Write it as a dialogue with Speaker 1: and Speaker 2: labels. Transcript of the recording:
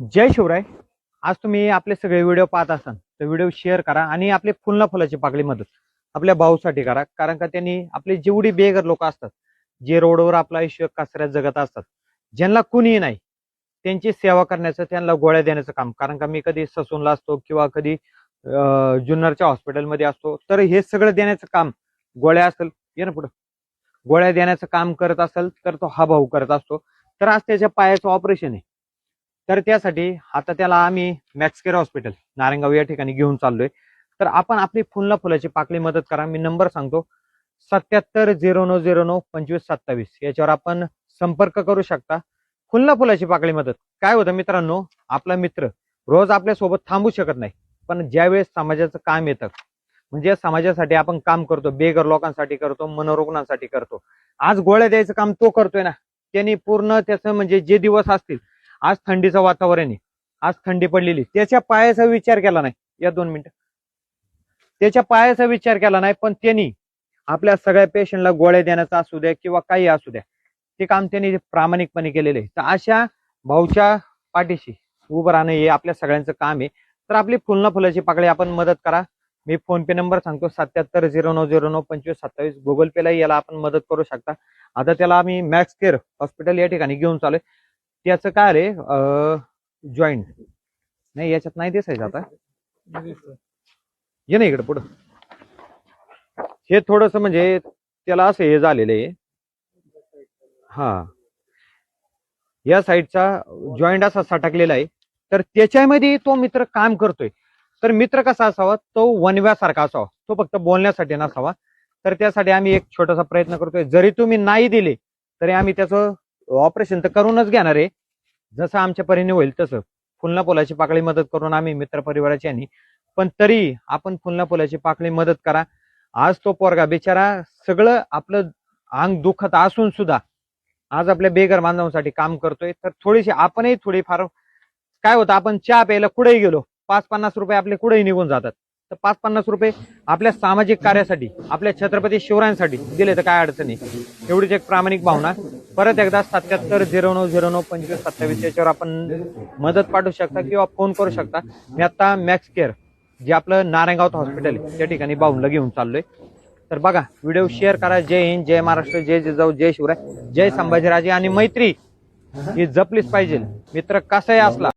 Speaker 1: जय शिवराय. आज तुम्ही आपले सगळे व्हिडिओ पाहत असाल तर व्हिडिओ शेअर करा आणि आपले फुलना फुलाची पाकळी मदत आपल्या भाऊसाठी करा. कारण का त्यांनी आपले जेवढी बेघर लोक असतात जे रोडवर आपलं आयुष्य कचऱ्यात जगत असतात ज्यांना कुणीही नाही त्यांची सेवा करण्याचं त्यांना गोळ्या देण्याचं काम. कारण का मी कधी ससूनला असतो किंवा कधी जुन्नरच्या हॉस्पिटलमध्ये असतो तर हे सगळं देण्याचं काम गोळ्या असेल ये ना पुढं. गोळ्या देण्याचं काम करत असेल तर तो हा भाऊ करत असतो. तर आज त्याच्या पायाचं ऑपरेशन आहे. तर त्यासाठी आता त्याला आम्ही मॅक्सकेअर हॉस्पिटल नारायणगाव या ठिकाणी घेऊन चाललोय. तर आपण आपली फुलना फुलाची पाकळी मदत करा. मी नंबर सांगतो. सत्याहत्तर झिरो नऊ झिरो नऊ पंचवीस सत्तावीस. याच्यावर आपण संपर्क करू शकता. फुलना फुलाची पाकळी मदत. काय होतं मित्रांनो आपला मित्र रोज आपल्यासोबत थांबू शकत नाही. पण ज्यावेळेस समाजाचं काम येतं म्हणजे समाजासाठी आपण काम करतो बेघर लोकांसाठी करतो मनोरुग्णांसाठी करतो. आज गोळ्या द्यायचं काम तो करतोय ना. त्यांनी पूर्ण त्याचं म्हणजे जे दिवस असतील आज थंडीचं वातावरण आहे. आज थंडी पडलेली. त्याच्या पायाचा विचार केला नाही. या दोन मिनिटं. त्याच्या पायाचा विचार केला नाही पण त्यांनी आपल्या सगळ्या पेशंटला गोळ्या देण्याचा असू द्या किंवा काही असू द्या ते काम त्यांनी प्रामाणिकपणे केलेले. आहे तर अशा भाऊच्या पाठीशी उभं राहणं हे आपल्या सगळ्यांचं काम आहे. तर आपली फुलना फुलाची पाकळी आपण मदत करा. मी फोन पे नंबर सांगतो सत्याहत्तर झिरो नऊ झिरो नऊ पंचवीस सत्तावीस. गुगल पेला याला आपण मदत करू शकता. आता त्याला आम्ही मॅक्स केअर हॉस्पिटल या ठिकाणी घेऊन चालू त्याचं काय रे? जॉईंट नाही याच्यात नाही दिसायचं आता. ये ना इकडे पुढं. हे थोडस म्हणजे त्याला असं हे झालेलं आहे. हा. या साईडचा जॉईंट असा साठकलेला आहे. तर त्याच्यामध्ये तो मित्र काम करतोय. तर मित्र कसा असावा? तो वनव्यासारखा असावा. तो फक्त बोलण्यासाठी नसावा. तर त्यासाठी आम्ही एक छोटासा प्रयत्न करतोय. जरी तुम्ही नाही दिले तरी आम्ही त्याचं ऑपरेशन तर करूनच घेणार आहे. जसं आमच्या परीने होईल तसं. फुलना पोलाची पाकळी मदत करून आम्ही मित्र परिवाराची आणि पण तरी आपण फुलना पोलाची पाकळी मदत करा. आज तो पोरगा बिचारा सगळं आपलं अंग दुखत असून सुद्धा आज आपल्या बेघर बांधवांसाठी काम करतोय. तर थोडीशी आपणही थोडीफार काय होतं आपण चहा प्यायला कुठेही गेलो पाच पन्नास रुपये आपले कुठेही निघून जातात. तर पाच पन्नास रुपये आपल्या सामाजिक कार्यासाठी आपल्या छत्रपती शिवरायांसाठी दिले तर काय अडचणी एवढीच एक प्रामाणिक भावना. परत एकदा सत्याहत्तर झिरो नऊ झिरो नऊ पंचवीस सत्तावीस याच्यावर आपण मदत पाठवू शकता किंवा फोन करू शकता. मी आता मॅक्स केअर जे आपलं नारायणगाव हॉस्पिटल आहे त्या ठिकाणी भाऊनला घेऊन चाललोय. तर बघा व्हिडिओ शेअर करा. जय हिंद जय महाराष्ट्र जय जिजाऊ जय शिवराय जय संभाजीराजे आणि मैत्री ही जपलीच पाहिजे. मित्र कसाही असला